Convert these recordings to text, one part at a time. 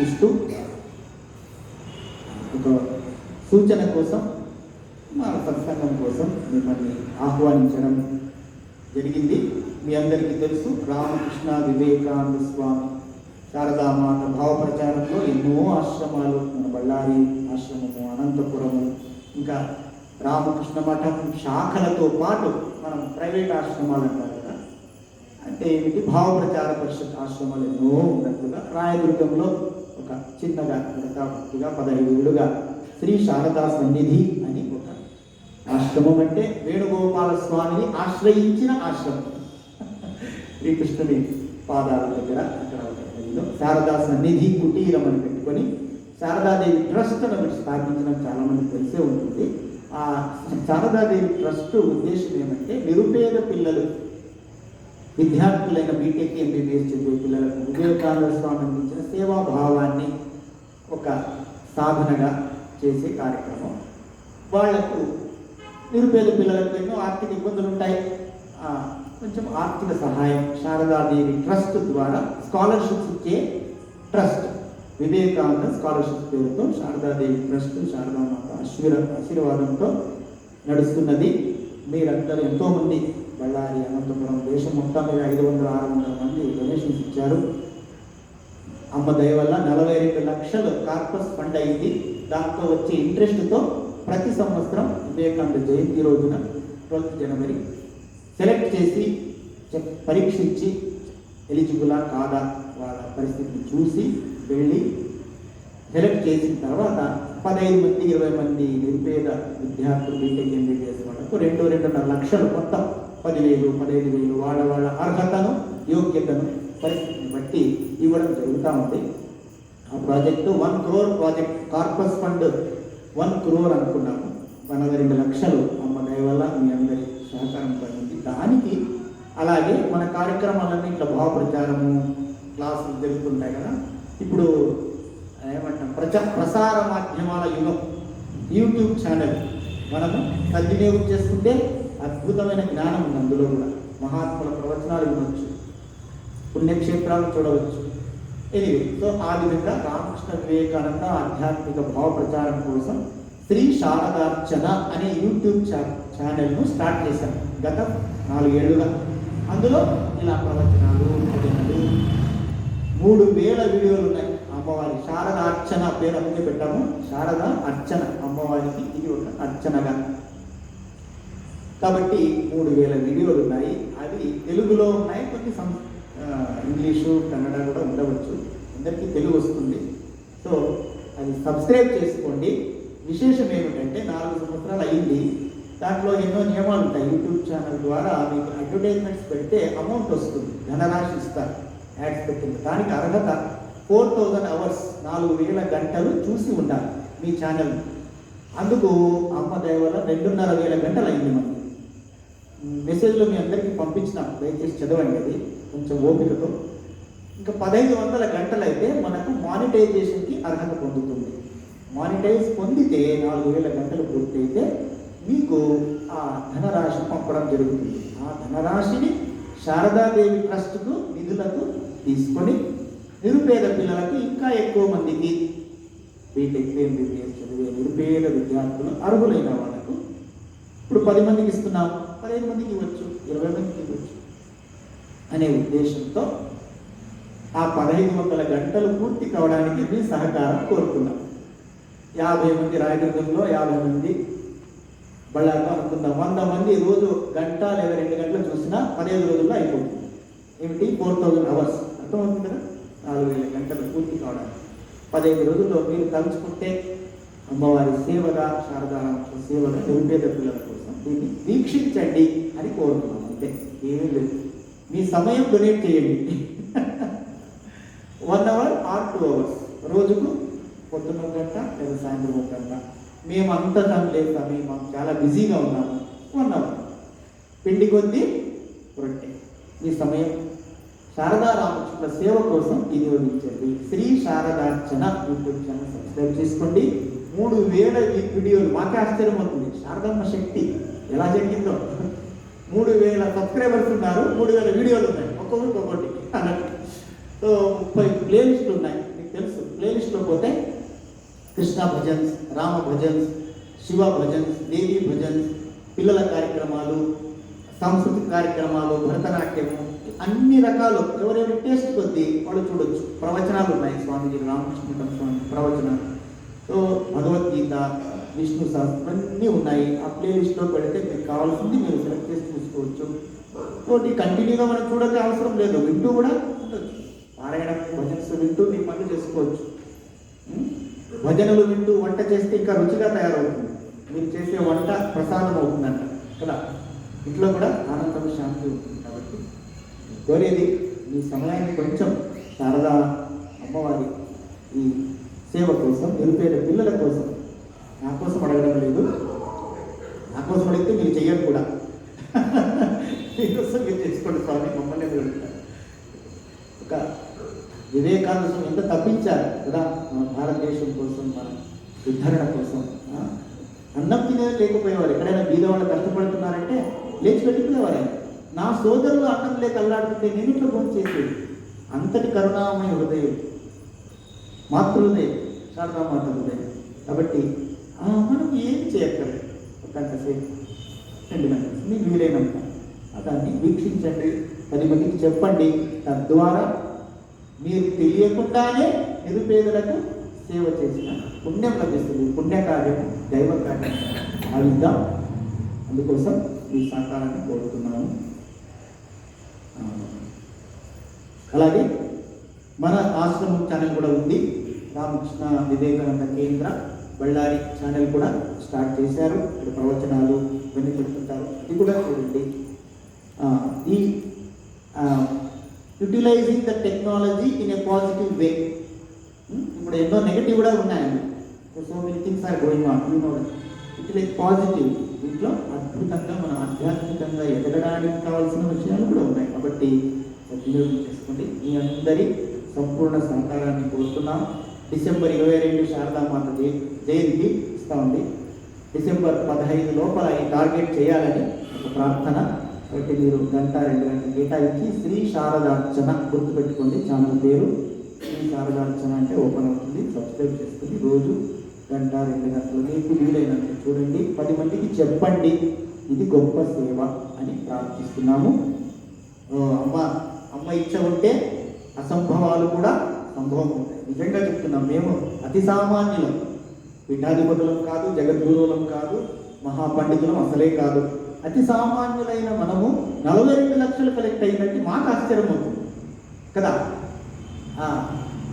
ఇస్తూ ఒక సూచన కోసం మా సత్సంగం కోసం మిమ్మల్ని ఆహ్వానించడం జరిగింది. మీ అందరికీ తెలుసు రామకృష్ణ వివేకానంద స్వామి శారదామాత భావ ప్రచారంలో ఎన్నో ఆశ్రమాలు మన బళ్ళారి ఆశ్రమము అనంతపురము ఇంకా రామకృష్ణ మఠం శాఖలతో పాటు మనం ప్రైవేట్ ఆశ్రమాలు అంటారు కదా. అంటే ఏమిటి? భావ ప్రచార పరిషత్ ఆశ్రమాలు ఎన్నో ఉన్నట్లుగా రాయదుర్గంలో ఒక చిన్నగా వృత్తాభక్తిగా పదహైదుగా శ్రీ శారదా సన్నిధి అని ఒక ఆశ్రమం అంటే వేణుగోపాల స్వామిని ఆశ్రయించిన ఆశ్రమం. శ్రీకృష్ణుని పాదాల దగ్గర అక్కడ ఒక శారదా సన్నిధి కుటీరం అని పెట్టుకొని శారదాదేవి ట్రస్ట్ అని స్థాపించడం చాలా మంది తెలిసే ఉంటుంది. ఆ శారదాదేవి ట్రస్ట్ ఉద్దేశం ఏమంటే నిరుపేద పిల్లలు విద్యార్థులైన బీటెక్ ఎంబీబీఎస్ చదివే పిల్లలకు వివేకానంద స్వామి అందించిన సేవాభావాన్ని ఒక సాధనగా చేసే కార్యక్రమం. వాళ్ళకు నిరుపేద పిల్లలకు ఎన్నో ఆర్థిక ఇబ్బందులు ఉంటాయి. కొంచెం ఆర్థిక సహాయం శారదాదేవి ట్రస్ట్ ద్వారా స్కాలర్షిప్స్ ఇచ్చే ట్రస్ట్. వివేకానంద స్కాలర్షిప్ పేరుతో శారదాదేవి ట్రస్ట్ శారదామాత ఆశీర్వాదంతో నడుస్తున్నది. మీరందరూ ఎంతోమంది బళ్ళారి అనంతపురం దేశం మొత్తం మీద ఐదు వందల ఆరు వందల మంది డొనేషన్స్ ఇచ్చారు. అమ్మ దయ వల్ల నలభై రెండు లక్షలు కార్పస్ ఫండ్ అయింది. దాంతో వచ్చే ఇంట్రెస్ట్తో ప్రతి సంవత్సరం వివేకానంద జయంతి రోజున ట్వెల్త్ జనవరి సెలెక్ట్ చేసి పరీక్షించి ఎలిజిబులా కాదా వాళ్ళ పరిస్థితిని చూసి వెళ్ళి సెలెక్ట్ చేసిన తర్వాత పదహైదు మంది ఇరవై మంది నిరుపేద విద్యార్థులు బీటెక్ ఎంబీబీఎస్ వాళ్ళకు రెండు రెండున్నర లక్షలు మొత్తం పదివేలు పదహైదు వేలు వాళ్ళ వాళ్ళ అర్హతను యోగ్యతను పరిస్థితిని బట్టి ఇవ్వడం జరుగుతూ ఉంది. ఆ project one crore project corpus fund one crore అనుకున్నాము. నలభై రెండు లక్షలు అమ్మ దయ వల్ల మీ అందరి సహకారం పడింది దానికి అలాగే మన కార్యక్రమాలన్నీ ఇట్లా భావ ప్రచారము క్లాసులు జరుగుతుంటాయి కదా. ఇప్పుడు ఏమంటాం? ప్రచ ప్రసార మాధ్యమాల యుగం. YouTube channel. మనము సద్వినియోగం చేసుకుంటే అద్భుతమైన జ్ఞానం ఉంది అందులో కూడా మహాత్ముల ప్రవచనాలు వినొచ్చు. పుణ్యక్షేత్రాలు చూడవచ్చు. ఇది సో ఆ విధంగా రామకృష్ణ వివేకానంద ఆధ్యాత్మిక భావ ప్రచారం కోసం శ్రీ శారదార్చన అనే యూట్యూబ్ ఛా ఛానల్ను స్టార్ట్ చేశాను గత నాలుగేళ్ళుగా. అందులో ఇలా ప్రవచనాలు భజనలు. మూడు వేల వీడియోలు ఉన్నాయి. అమ్మవారి శారద అర్చన పేరు అందుకే పెట్టాము. శారద అర్చన. అమ్మవారికి ఇది ఒక అర్చనగా. కాబట్టి మూడు వేల వీడియోలు ఉన్నాయి అవి తెలుగులో ఉన్నాయి కొన్ని సం ఇంగ్లీషు కన్నడ కూడా ఉండవచ్చు. అందరికీ తెలుగు వస్తుంది. సో అది సబ్స్క్రైబ్ చేసుకోండి. విశేషం ఏమిటంటే నాలుగు సంవత్సరాలు అయింది. దాంట్లో ఎన్నో నియమాలు ఉంటాయి. యూట్యూబ్ ఛానల్ ద్వారా మీకు అడ్వర్టైజ్మెంట్స్ పెడితే అమౌంట్ వస్తుంది. ధనరాశి ఇస్తారు. యాడ్స్ పెట్టింది. దానికి అర్హత ఫోర్ థౌజండ్ అవర్స్ నాలుగు వేల గంటలు చూసి ఉండాలి మీ ఛానల్ అందుకు అమ్మ దయ రెండున్నర వేల గంటలు అయింది మనకు. మెసేజ్లో మీ అందరికీ పంపించినాం దయచేసి చదవండి అది కొంచెం ఓపికతో. ఇంకా పదహైదు వందల గంటలు అయితే మనకు మానిటైజేషన్కి అర్హత పొందుతుంది. మానిటైజ్ పొందితే నాలుగు వేల గంటలు పూర్తయితే మీకు ఆ ధనరాశి పంపడం జరుగుతుంది. ఆ ధనరాశిని శారదాదేవి ట్రస్ట్కు నిధులకు తీసుకొని నిరుపేద పిల్లలకు ఇంకా ఎక్కువ మందికి బీటెక్ ఎంబీబీఎస్ చదివే నిరుపేద విద్యార్థులు అర్హులైన వాళ్ళకు ఇప్పుడు పది మందికి ఇస్తున్నాం పదిహేను మందికి ఇవ్వచ్చు ఇరవై మందికి ఇవ్వచ్చు అనే ఉద్దేశంతో ఆ పదహైదు వందల గంటలు పూర్తి కావడానికి మీ సహకారం కోరుతున్నాం యాభై మంది రాయదుర్గంలో యాభై మంది బళ్ళారిలో అనుకుందాం. వంద మంది రోజు గంట లేదా రెండు గంటలు చూసినా పదిహేను రోజుల్లో అయిపోతుంది. ఏమిటి? Four thousand hours. అర్థమవుతుంది కదా? నాలుగు వేల గంటలు పూర్తి కావడానికి. పదిహేను రోజుల్లో మీరు తలుచుకుంటే అమ్మవారి సేవగా శారదారామ సేవగా నిరుపేద పిల్లల కోసం దీన్ని వీక్షించండి అని కోరుతున్నాం అంతే. ఏమీ లేదు. మీ సమయం డొనేట్ చేయండి. One hour or two hours. రోజుకు పొద్దున్న ఒక గంట లేదా సాయంత్రం ఒక గంట. మేము అంత టైం లేదు మేము మాకు చాలా బిజీగా ఉన్నాము. వన్ అవర్ పిండి కొద్ది రొట్టె. మీ సమయం. శారదా రామకృష్ణ సేవ కోసం వినియోగించండి. Shri Sharadarchana YouTube channel subscribe చేసుకోండి. మూడు వేల వీడియోలు మాకే ఆశ్చర్యం అవుతుంది. శారదమ్మ శక్తి ఎలా జరిగిందో. మూడు వేల సబ్స్క్రైబర్స్ ఉన్నారు మూడు వేల వీడియోలు ఉన్నాయి. ఒక్కొక్కరికి ఒక్కొక్కటి అన్నట్టు. సో ముప్పై ప్లేలిస్టులు ఉన్నాయి. మీకు తెలుసు. ప్లేలిస్ట్లో పోతే కృష్ణ భజన్స్ రామ భజన్స్ శివ భజన్స్ దేవి భజన్స్ పిల్లల కార్యక్రమాలు సాంస్కృతిక కార్యక్రమాలు భరతనాట్యము అన్ని రకాలు. ఎవరెవరి టేస్ట్ కొద్దీ వాళ్ళు చూడొచ్చు. ప్రవచనాలు ఉన్నాయి. స్వామిజీ రామకృష్ణ స్వామి ప్రవచనాలు. సో భగవద్గీత విష్ణు శాస్త్రం అన్నీ ఉన్నాయి. ఆ ప్లేలిస్ట్లో పెడితే మీకు కావాల్సింది మీరు సెలెక్ట్ చేసి చూసుకోవచ్చు. ఇంకోటి కంటిన్యూగా మనం చూడక అవసరం లేదు. వింటూ కూడా ఉండొచ్చు. పారాయణ భజన్స్ వింటూ మీ పనులు చేసుకోవచ్చు. భజనలు వింటూ వంట చేస్తే ఇంకా రుచిగా తయారవుతుంది. మీరు చేసే వంట ప్రసాదం అవుతుందంట కదా? ఇంట్లో కూడా ఆనందం శాంతి ఉంటుంది కాబట్టి కోరేది మీ సమయాన్ని కొంచెం శారదా అమ్మవారి ఈ సేవ కోసం నిరుపేద పిల్లల కోసం. నా కోసం అడగడం లేదు. నా కోసం అడిగితే మీరు చెయ్యరు కూడా. మీకోసం మీరు చేసుకోండి స్వామి మమ్మల్ని మీరు అడుగుతారు ఒక ఎంత తప్పించారు కదా మన భారతదేశం కోసం మన ఉద్ధరణ కోసం అన్నం తినేది లేకపోయేవారు. ఎక్కడైనా బీద వాళ్ళు కష్టపడుతున్నారంటే లేచి పెట్టుకునేవారు ఆయన నా సోదరులు అన్నం లేక అల్లాడుతుంటే నేను ఇట్లా ఫోన్ చేసేది? అంతటి కరుణామయ హృదయం మాతృహృదయం శారదామాత హృదయం కాబట్టి మనం ఏం చేయక్కర్లేదు. ఒక గంట రెండు గంటలు మీకు వీలైనంత. దాన్ని వీక్షించండి పది మందికి చెప్పండి. తద్వారా మీరు తెలియకుండానే నిరుపేదలకు సేవ చేసిన పుణ్యం లభిస్తుంది. పుణ్యకార్యం దైవ కార్యం అవిద్దాం అందుకోసం ఈ సహకారాన్ని కోరుతున్నాను అలాగే మన ఆశ్రమం ఛానల్ కూడా ఉంది. రామకృష్ణ వివేకానంద కేంద్ర బళ్ళారి ఛానల్ కూడా స్టార్ట్ చేశారు. ఇక్కడ ప్రవచనాలు ఇవన్నీ చెప్తుంటారు. ఇది కూడా చూడండి. ఈ utilising the technology in a positive way ఇప్పుడు ఎన్నో నెగటివ్ కూడా ఉన్నాయండి. So many things are going on you know it like positive దీంట్లో అద్భుతంగా మనం ఆధ్యాత్మికంగా ఎదగడానికి కావాల్సిన విషయాలు కూడా ఉన్నాయి. కాబట్టి సద్వినియోగం చేసుకోండి. మీ అందరి సంపూర్ణ సహకారాన్ని కోరుతున్నాం. డిసెంబర్ ఇరవై రెండు శారదామాత జయ జయంతి ఇస్తా ఉంది. డిసెంబర్ పదహైదు లోపల ఈ టార్గెట్ చేయాలని ఒక ప్రార్థన. కాబట్టి మీరు గంట రెండు గంటలు కేటాయించి శ్రీ శారదార్చన గుర్తుపెట్టుకోండి. ఛానల్ పేరు శ్రీ శారదార్చన అంటే ఓపెన్ అవుతుంది. సబ్స్క్రైబ్ చేసుకుని రోజు గంట రెండు గంటలు మీకు వీలైనంత చూడండి. పది మందికి చెప్పండి. ఇది గొప్ప సేవ అని ప్రార్థిస్తున్నాము. అమ్మ అమ్మ ఇచ్చ ఉంటే అసంభవాలు కూడా సంభవం ఉంది. నిజంగా చెప్తున్నాం మేము అతి సామాన్యులం. పీఠాధిపతులం కాదు జగద్గురువులం కాదు మహాపండితులం అసలే కాదు. అతి సామాన్యులైన మనము నలభై రెండు లక్షలు కలెక్ట్ అయిందంటే మాకు ఆశ్చర్యం అవుతుంది. కదా?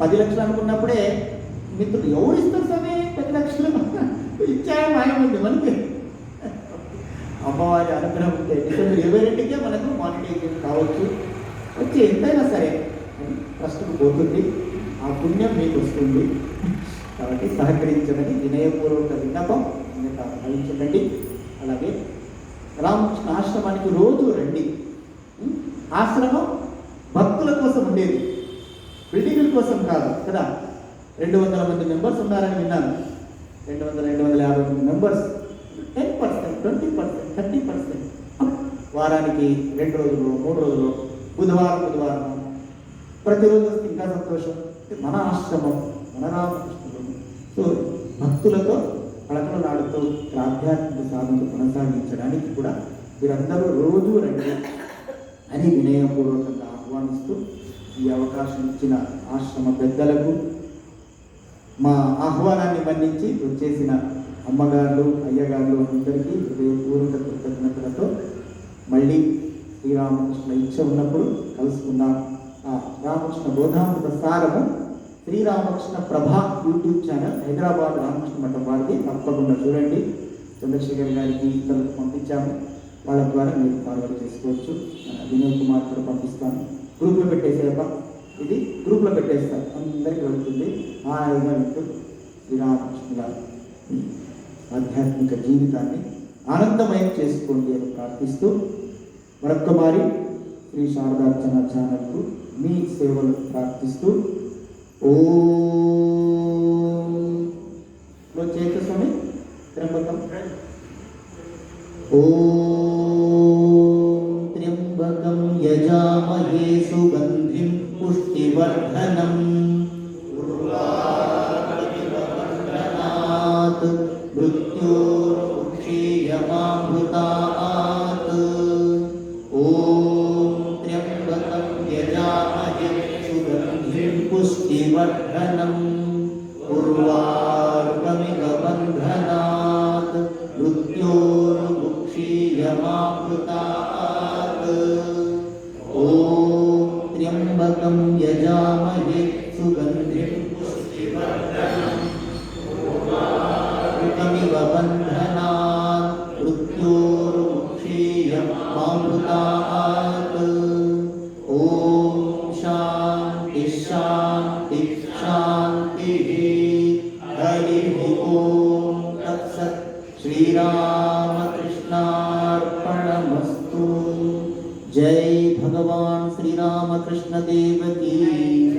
పది లక్షలు అనుకున్నప్పుడే మిత్రులు ఎవరు ఇస్తారు సమయం పది లక్షలు? ఇచ్చాయో ఉంది మనకి. అమ్మవారి అనుగ్రహం ఉంటే డిసెంబర్ ఇరవై రెండుకే మనకు మానిటైజేషన్ కావచ్చు. వచ్చి ఎంతైనా సరే ప్రస్తుతం ట్రస్ట్కు పోతుంది. ఆ పుణ్యం మీకు వస్తుంది. కాబట్టి సహకరించమని వినయపూర్వక విన్నపం భావించకండి అలాగే రామకృష్ణ ఆశ్రమానికి రోజు రండి. ఆశ్రమం భక్తుల కోసం ఉండేది. బిల్డింగుల కోసం కాదు కదా? రెండు వందల మంది మెంబర్స్ ఉన్నారని విన్నాను. రెండు వందల రెండు వందల యాభై మంది members. Ten percent twenty percent thirty percent. వారానికి రెండు రోజులు మూడు రోజులు బుధవారం బుధవారం. ప్రతిరోజు ఇంకా సంతోషం. మన ఆశ్రమం మన రామకృష్ణుడు సో భక్తులతో కళకళలాడుతూ ఆధ్యాత్మిక సాధనలు కొనసాగించడానికి కూడా మీరందరూ రోజు రండి అని వినయపూర్వకంగా ఆహ్వానిస్తూ ఈ అవకాశం ఇచ్చిన ఆశ్రమ పెద్దలకు మా ఆహ్వానాన్ని మన్నించి వచ్చేసిన అమ్మగారులు అయ్యగారులు అందరికీ హృదయపూర్వక కృతజ్ఞతలతో మళ్ళీ శ్రీరామకృష్ణ ఇచ్చ ఉన్నప్పుడు కలుసుకుందాం. ఆ రామకృష్ణ బోధామృత సారము శ్రీరామకృష్ణ ప్రభా యూట్యూబ్ ఛానల్ హైదరాబాద్ రామకృష్ణ మఠం వారిది. తప్పకుండా చూడండి. చంద్రశేఖర్ గారికి ఇతరులకు పంపించాము. వాళ్ళ ద్వారా మీరు ఫార్వర్డ్ చేసుకోవచ్చు. వినోద్ కుమార్ కూడా పంపిస్తాను. గ్రూప్లో పెట్టేసేప ఇది గ్రూప్లో పెట్టేస్తాను అందరికీ వెళ్తుంది. హాయిగా వింటూ శ్రీరామకృష్ణుల ఆధ్యాత్మిక జీవితాన్ని ఆనందమయం చేసుకోండి అని ప్రార్థిస్తూ మరొక్క మారి శ్రీ శారదార్చన ఛానల్కు మీ సేవలు ప్రార్థిస్తూ ఓ చేత స్వామి త్రంబకం ఓ त्र्यम्बकं यजामहे सुगन्धिं पुष्टिवर्धनम् मृत्योर्मुक्षीयमामृता यजामहे सुगन्धिं उर्वारुकमिव बन्धनात् मृत्योर्मुक्षीयमामृतात् ॐ शान्ति शान्ति शान्तिः। हरिः ॐ तत्सत् श्रीरामकृष्णार्पणमस्तु। जय भगवान। रामकृष्ण देव की।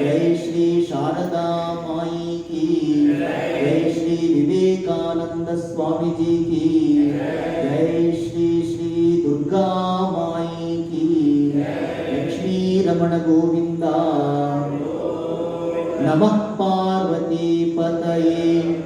जय श्री शारदा माई की। जय श्री विवेकानंद स्वामी जी की। जय श्री श्री दुर्गा माई की। लक्ष्मी रमण गोविंदा। नमः पार्वती पतये।